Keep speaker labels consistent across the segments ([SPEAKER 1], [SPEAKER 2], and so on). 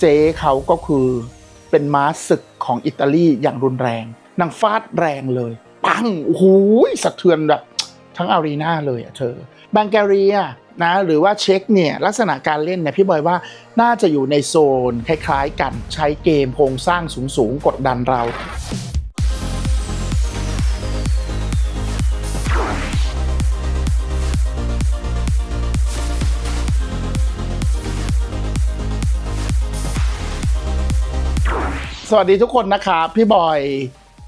[SPEAKER 1] เจ๊เขาก็คือเป็นม้าศึกของอิตาลีอย่างรุนแรงนางฟาดแรงเลย ปังโอ้โหสะเทือนแบบทั้งอารีนาเลยอะเธอบังกเรียนะหรือว่าเช็คเนี่ยลักษณะการเล่นเนี่ยพี่บอยว่าน่าจะอยู่ในโซนคล้ายๆกันใช้เกมโครงสร้างสูงๆกดดันเรา สวัสดีทุกคนนะครับพี่บอย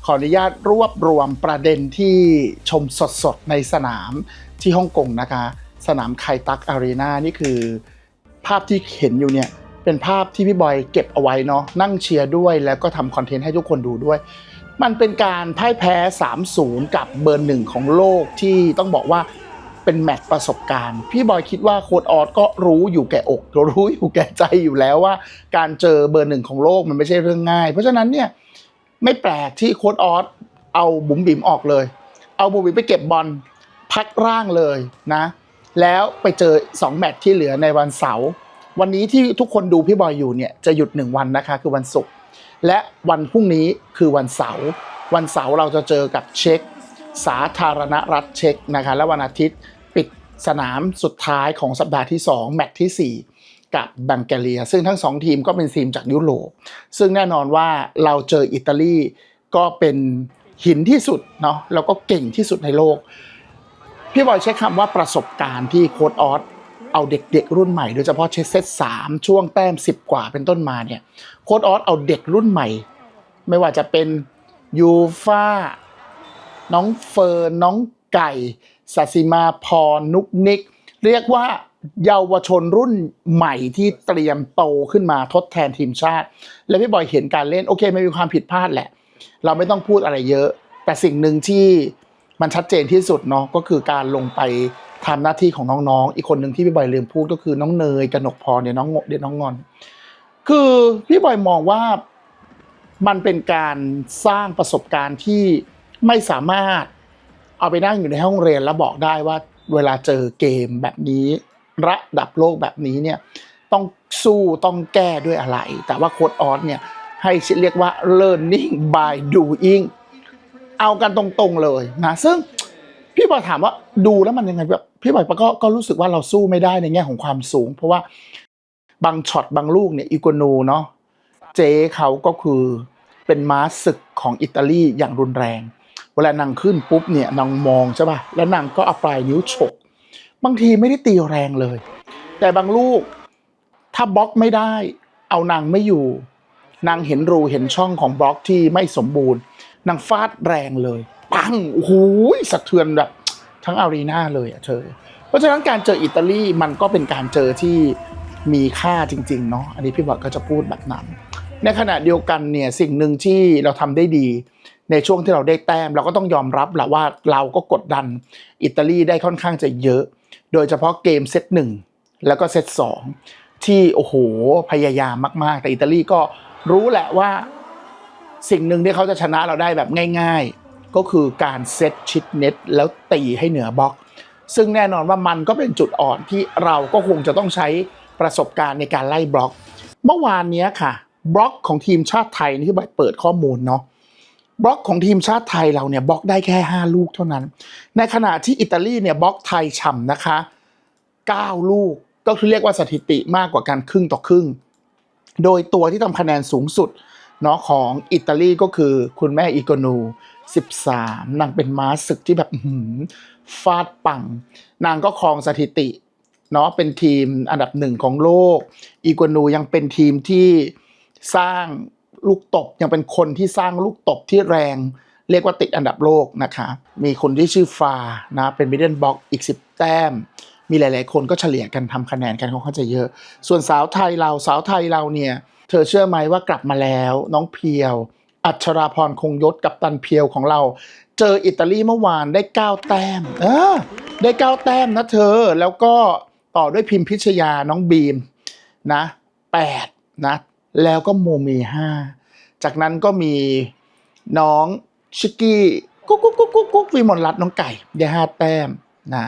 [SPEAKER 1] ขออนุญาตรวบรวมประเด็นที่ชมสดๆ ในสนามที่ฮ่องกงนะคะ สนามไคตักอารีนานี่คือ ภาพที่เห็นอยู่เนี่ย เป็นภาพที่พี่บอยเก็บเอาไว้เนาะนั่งเชียร์ด้วยแล้วก็ทำคอนเทนต์ให้ทุกคนดูด้วย มันเป็นการพ่ายแพ้ 3-0 กับเบอร์หนึ่งของโลกที่ต้องบอกว่า เป็นแมตช์ประสบการณ์ พี่บอยคิดว่าโค้ดออสก็รู้อยู่แก่อกรู้อยู่แก่ใจอยู่แล้วว่า การเจอเบอร์หนึ่งของโลกมันไม่ใช่เรื่องง่าย เพราะฉะนั้นเนี่ยไม่แปลกที่โค้ดออสเอาบุ๋มบิ๋มออกเลย เอาบุ๋มบิ๋มไปเก็บบอลพักร่างเลยนะ แล้วไปเจอ 2 แมตช์ที่เหลือในวันเสาร์วันนี้ที่ทุกคนดูพี่บอยอยู่เนี่ยจะหยุด 1 วันนะคะคือวันศุกร์และวันพรุ่งนี้คือวันเสาร์วันเสาร์เราจะเจอกับเช็ก สาธารณรัฐเช็กนะคะและวันอาทิตย์ปิดสนามสุดท้ายของสัปดาห์ที่ 2 แมตช์ที่ 4 กับบังแกเรีย ซึ่งทั้งสองทีมก็เป็นทีมจากยุโรปซึ่งแน่นอนว่าเราเจออิตาลีก็เป็นหินที่สุดเนาะแล้วก็เก่งที่สุดในโลก พี่บอยใช้คำว่าประสบการณ์ที่โค้ดออสเอาเด็กๆรุ่นใหม่โดยเฉพาะเชสเซตสามช่วงแต้มสิบกว่าเป็นต้นมาเนี่ยโค้ดออสเอาเด็กรุ่นใหม่ ไม่ว่าจะเป็นยูฟา น้องเฟิร์นน้องไก่สัสิมาพรนุกนิก เรียกว่าเยาวชนรุ่นใหม่ที่เตรียมโตขึ้นมาทดแทนทีมชาติ และพี่บอยเห็นการเล่นโอเคไม่มีความผิดพลาดแหละ เราไม่ต้องพูดอะไรเยอะ แต่สิ่งหนึ่งที่มันชัดเจนที่สุดเนาะก็คือการลงไปทำหน้าที่ของน้องๆ อีกคนหนึ่งที่พี่บอยลืมพูดก็คือน้องเนยกนกพรเนี่ยน้องเดี๋ยวน้องงอน คือพี่บอยมองว่ามันเป็นการสร้างประสบการณ์ที่ ไม่สามารถเอาไปนั่งอยู่ในห้องเรียนแล้วบอกได้ว่าเวลาเจอเกมแบบนี้ ระดับโลกแบบนี้เนี่ยต้องสู้ต้องแก้ด้วยอะไร แต่ว่าโค้ดออสเนี่ยให้เรียกว่า learning by doing เอากันตรงๆเลยนะซึ่งพี่บอยถามว่าดูแล้วมันยังไงแบบพี่บอยก็ก็รู้สึกว่าเราสู้ไม่ได้ในแง่ของความสูง เพราะว่าบางช็อตบางลูกเนี่ยอีโกนูเนาะเจ๊เขาก็คือเป็นม้าศึกของอิตาลีอย่างรุนแรง ลานางขึ้นปุ๊บเนี่ยนางมองใช่ป่ะแล้วนางก็เอาปลายนิ้วฉกบางทีไม่ได้ตีแรงเลย แต่บางลูกถ้าบล็อกไม่ได้ เอานางไม่อยู่ นางเห็นรูเห็นช่องของบล็อกที่ไม่สมบูรณ์นางฟาดแรงเลย ปังโอ้โหสะเทือนแบบทั้งอารีนาเลยอะเธอ เพราะฉะนั้นการเจออิตาลีมันก็เป็นการเจอที่มีค่าจริง ๆ เนาะอันนี้พี่บอดก็จะพูดแบบนั้น ในขณะเดียวกันเนี่ยสิ่งหนึ่งที่เราทำได้ดี ในช่วงที่เราได้แต้มเราก็ต้องยอมรับแหละว่าเราก็กดดันอิตาลีได้ค่อนข้างจะเยอะ โดยเฉพาะเกมเซตหนึ่งแล้วก็เซตสองที่โอ้โหพยายามมาก ๆ แต่อิตาลีก็รู้แหละว่าสิ่งหนึ่งที่เขาจะชนะเราได้แบบง่าย ๆ ก็คือการเซตชิดเน็ตแล้วตีให้เหนือบล็อก ซึ่งแน่นอนว่ามันก็เป็นจุดอ่อนที่เราก็คงจะต้องใช้ประสบการณ์ในการไล่บล็อก เมื่อวานนี้ค่ะ บล็อกของทีมชาติไทยนี่ที่บเปิดข้อมูลเนาะ บล็อกของทีมชาติไทยเราเนี่ยบล็อกได้แค่ 5 ลูกเท่านั้น ในขณะที่อิตาลีเนี่ยบล็อกไทยฉ่ำนะคะ 9 ลูกก็คือเรียกว่าสถิติมากกว่ากันครึ่งต่อครึ่ง โดยตัวที่ทำคะแนนสูงสุดเนาะของอิตาลีก็คือคุณแม่อีโกนู 13 นางเป็นม้าศึกที่แบบหืฟาดปัง นางก็ครองสถิติเนาะเป็นทีมอันดับหนึ่งของโลก อีโกนูยังเป็นทีมที่สร้าง ลูกตบยังเป็นคนที่สร้างลูกตบที่แรง เรียกว่าติดอันดับโลกนะคะ มีคนที่ชื่อฟานะเป็นมิดเดิลบ็อกอีก 10 แต้ม มีหลาย ๆ คนก็เฉลี่ยกันทำคะแนนกันค่อนข้างจะเยอะ ส่วนสาวไทยเราสาวไทยเราเนี่ย เธอเชื่อไหมว่ากลับมาแล้ว น้องเพียว อัชราพรคงยศกับตันเพียวของเรา เจออิตาลีเมื่อวานได้ 9 แต้มเออได้ 9 แต้มนะเธอแล้วก็ต่อด้วยพิมพิชยาน้องบีมนะ8นะ แล้วก็โมมี5จากนั้นก็มีน้องชิกกี้กุ๊กกุ๊กกุ๊กกุ๊กกุ๊กวิมลรัตน์น้องไก่ได้5แต้มนะ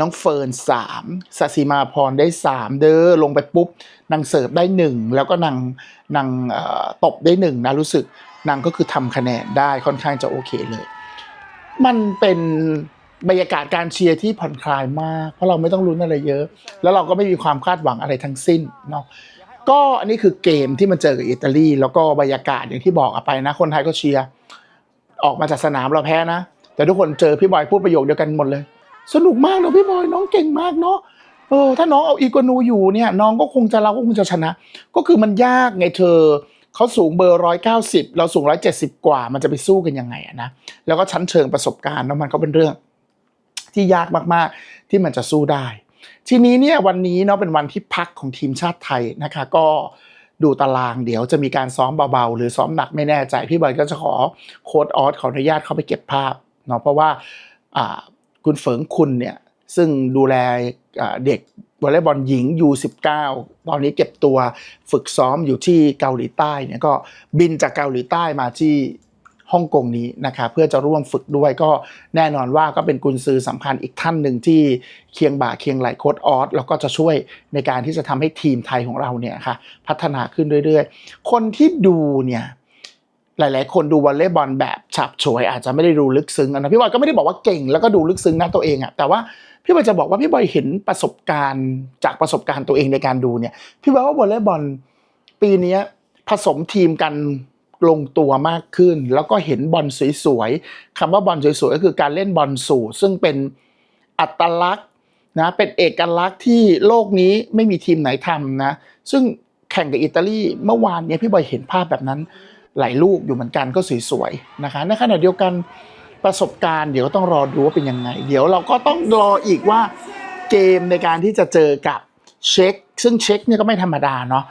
[SPEAKER 1] น้องเฟิร์นสามสสิมาพรได้สามเด้อลงไปปุ๊บนางเสิร์ฟได้หนึ่งแล้วก็นางนางตบได้หนึ่งนะรู้สึกนางก็คือทำคะแนนได้ค่อนข้างจะโอเคเลย มันเป็นบรรยากาศการเชียร์ที่ผ่อนคลายมาก เพราะเราไม่ต้องลุ้นอะไรเยอะ แล้วเราก็ไม่มีความคาดหวังอะไรทั้งสิ้นเนาะ ก็อันนี้คือเกมที่มันเจอกับอิตาลี แล้วก็บรรยากาศอย่างที่บอกอไปนะ คนไทยก็เชียร์ออกมาจากสนามเราแพ้นะ แต่ทุกคนเจอพี่บอยพูดประโยคเดียวกันหมดเลย สนุกมากเนอะพี่บอยน้องเก่งมากเนาะเออถ้าน้องเอาอีกนูอยู่เนี่ยน้องก็คงจะเราก็คงจะชนะ ก็คือมันยากไงเธอเขาสูงเบอร์ร้อยเก้าสิบเราสูงร้อยเจ็ดสิบกว่า มันจะไปสู้กันยังไงอะนะแล้วก็ชั้นเชิงประสบการณ์เนอะมันก็เป็นเรื่อง ที่ยากมากๆที่มันจะสู้ได้ ทีนี้เนี่ยวันนี้เนาะเป็นวันที่พักของทีมชาติไทยนะคะ ก็ดูตารางเดี๋ยวจะมีการซ้อมเบาๆ หรือซ้อมหนักไม่แน่ใจ พี่บอยก็จะขอโค้ดออสขออนุญาตเข้าไปเก็บภาพเนาะเพราะว่าคุณเฟิงคุณเนี่ยซึ่งดูแลเด็กวอลเลย์บอลหญิง U19 ตอนนี้เก็บตัวฝึกซ้อมอยู่ที่เกาหลีใต้เนี่ยก็บินจากเกาหลีใต้มาที่ ฮ่องกงนี้นะคะเพื่อจะร่วมฝึกด้วยก็แน่นอนว่าก็เป็นกุญซือสำคัญอีกท่านหนึ่งที่เคียงบ่าเคียงไหลโค้ดออสแล้วก็จะช่วยในการที่จะทำให้ทีมไทยของเราเนี่ยค่ะพัฒนาขึ้นเรื่อยๆ คนที่ดูเนี่ยหลาย ๆ คนดูวอลเลย์บอลแบบฉับฉวย อาจจะไม่ได้ดูลึกซึ้งนะพี่บอยก็ไม่ได้บอกว่าเก่งแล้วก็ดูลึกซึ้งนะตัวเองอะแต่ว่าพี่บอยจะบอกว่าพี่บอยเห็นประสบการณ์จากประสบการณ์ตัวเองในการดูเนี่ยพี่บอยว่าวอลเลย์บอลปีนี้ผสมทีมกัน ลงตัวมากขึ้น แล้วก็เห็นบอลสวยๆคำว่าบอลสวยๆก็คือการเล่นบอลสูซึ่งเป็นอัตลักษณ์นะเป็นเอกลักษณ์ที่โลกนี้ไม่มีทีมไหนทำนะซึ่งแข่งกับอิตาลีเมื่อวานเนี้ยพี่บอยเห็นภาพแบบนั้นหลายลูกอยู่เหมือนกันก็สวยๆนะคะในขณะเดียวกันประสบการณ์เดี๋ยวต้องรอดูว่าเป็นยังไง เดี๋ยวเราก็ต้องรออีกว่าเกมในการที่จะเจอกับเช็กซึ่งเช็กเนี่ยก็ไม่ธรรมดาเนาะ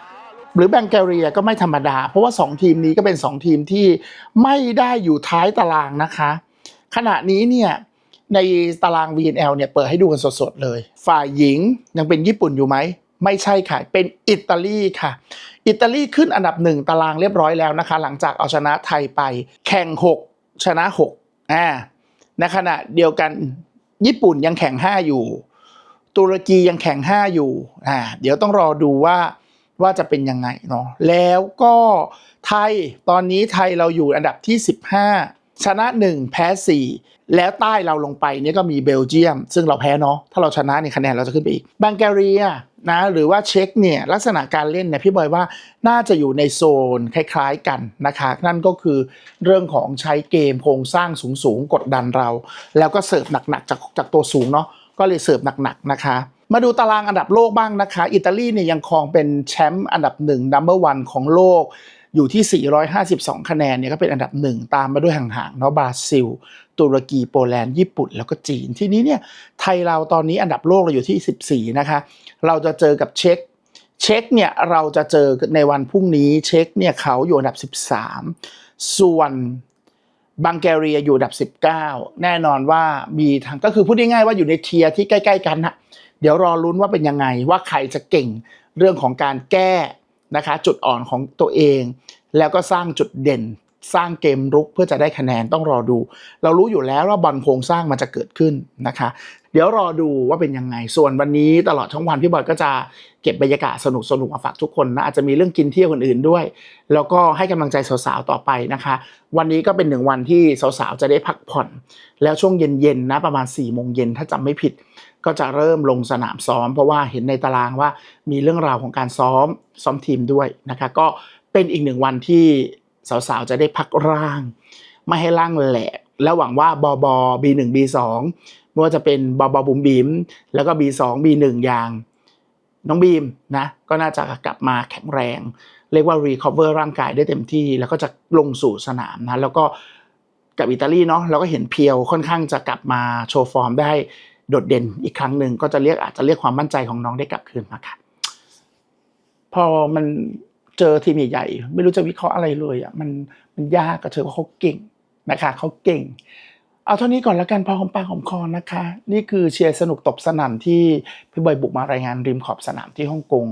[SPEAKER 1] หรือแบงกเรียก็ไม่ธรรมดา เพราะว่า 2 ทีมนี้ก็เป็น 2 ทีมที่ไม่ได้อยู่ท้ายตารางนะคะ ขณะนี้เนี่ยในตาราง VNL เนี่ยเปิดให้ดูกันสดๆเลย ฝ่ายหญิงยังเป็นญี่ปุ่นอยู่ไหมไม่ใช่ค่ะ เป็นอิตาลีค่ะ อิตาลีขึ้นอันดับหนึ่งตารางเรียบร้อยแล้วนะคะ หลังจากเอาชนะไทยไป แข่ง 6 ชนะ6อ่าในขณะเดียวกันญี่ปุ่นยังแข่ง 5 อยู่ ตุรกียังแข่ง 5 อยู่อ่าเดี๋ยวต้องรอดูว่า ว่าจะเป็นยังไงเนาะแล้วก็ไทยตอนนี้ไทยเราอยู่อันดับที่ 15 ชนะ 1 แพ้ 4 แล้วใต้เราลงไปเนี่ยก็มีเบลเยียม ซึ่งเราแพ้เนาะถ้าเราชนะเนี่ยคะแนนเราจะขึ้นไปอีกบังกเรียนะหรือว่าเช็กเนี่ยลักษณะการเล่นเนี่ยพี่บอยว่าน่าจะอยู่ในโซนคล้ายๆกันนะคะนั่นก็คือเรื่องของใช้เกมโครงสร้างสูงๆกดดันเรา แล้วก็เสิร์ฟหนักๆจากจากตัวสูงเนาะก็เลยเสิร์ฟหนักๆนะคะ มาดูตารางอันดับโลกบ้างนะคะ อิตาลีเนี่ยยังครองเป็นแชมป์อันดับหนึ่งนัมเบอร์วันของโลกอยู่ที่ 452 คะแนนเนี่ยก็เป็นอันดับหนึ่งตามมาด้วยห่างๆเนาะบราซิล ตุรกีโปแลนด์ ญี่ปุ่น แล้วก็จีน ทีนี้เนี่ยไทยเราตอนนี้อันดับโลกเราอยู่ที่ 14 นะคะ เราจะเจอกับเช็กเช็กเนี่ยเราจะเจอในวันพรุ่งนี้เช็กเนี่ยเขาอยู่อันดับ 13 ส่วนบังแกเรียอยู่อันดับ 19 แน่นอนว่ามีทางก็คือพูดง่ายๆว่าอยู่ในเทียร์ที่ใกล้ ๆ กันนะ เดี๋ยวรอลุ้นว่าเป็นยังไงว่าใครจะเก่งเรื่องของการแก้นะคะ จุดอ่อนของตัวเอง แล้วก็สร้างจุดเด่น สร้างเกมรุกเพื่อจะได้คะแนนต้องรอดู เรารู้อยู่แล้วว่าบอลโครงสร้างมันจะเกิดขึ้นนะคะ เดี๋ยวรอดูว่าเป็นยังไง ส่วนวันนี้ตลอดทั้งวันพี่บอยก็จะเก็บบรรยากาศสนุกสนุกมาฝากทุกคนนะอาจจะมีเรื่องกินเที่ยวอื่นๆด้วย แล้วก็ให้กำลังใจสาวๆต่อไปนะคะ วันนี้ก็เป็นหนึ่งวันที่สาวๆจะได้พักผ่อน แล้วช่วงเย็นๆนะประมาณ4ี่โมงเย็นถ้าจำไม่ผิด ก็จะเริ่มลงสนามซ้อม เพราะว่าเห็นในตารางว่ามีเรื่องราวของการซ้อมซ้อมทีมด้วยนะคะก็เป็นอีกหนึ่งวันที่สาวๆจะได้พักร่าง ไม่ให้ร่างแหลกแล้วหวังว่าบอบอ B1 B2 ไม่ว่าจะเป็นบอบอบุมบีม แล้วก็ B2 B1 อย่างน้องบีมนะก็น่าจะกลับมาแข็งแรง เรียกว่า recover ร่างกายได้เต็มที่ แล้วก็จะลงสู่สนามนะแล้วก็กับอิตาลีเนาะเราก็เห็นเพียวค่อนข้างจะกลับมาโชว์ฟอร์มได้ โดดเด่นอีกครั้งหนึ่งก็จะเรียกอาจจะเรียกความมั่นใจของน้องได้กลับคืนมาค่ะพอมันเจอทีมใหญ่ๆไม่รู้จะวิเคราะห์อะไรเลยอะมันมันยากก็เธอว่าเขาเก่งนะคะเขาเก่ง เอาเท่านี้ก่อนละกันพอหอมปากหอมคอนะคะ นี่คือเชียร์สนุกตบสนั่นที่พี่บอยบุกมารายงานริมขอบสนามที่ฮ่องกง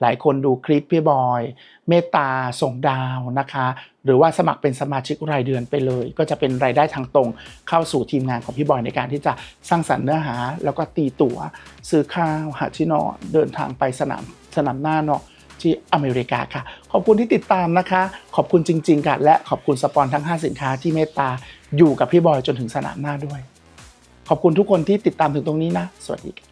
[SPEAKER 1] หลายคนดูคลิปพี่บอย เมตตาส่งดาวนะคะ หรือว่าสมัครเป็นสมาชิกรายเดือนไปเลย ก็จะเป็นรายได้ทางตรงเข้าสู่ทีมงานของพี่บอยในการที่จะสร้างสรรค์เนื้อหา แล้วก็ตีตั๋วซื้อข้าวหาที่นอนเดินทางไปสนามสนามหน้าเนาะ ที่อเมริกาค่ะ ขอบคุณที่ติดตามนะคะ ขอบคุณจริง ๆค่ะและขอบคุณสปอนทั้ง 5 สินค้าที่เมตตาอยู่กับพี่บอยจนถึงสนามหน้าด้วย ขอบคุณทุกคนที่ติดตามถึงตรงนี้นะ สวัสดีค่ะ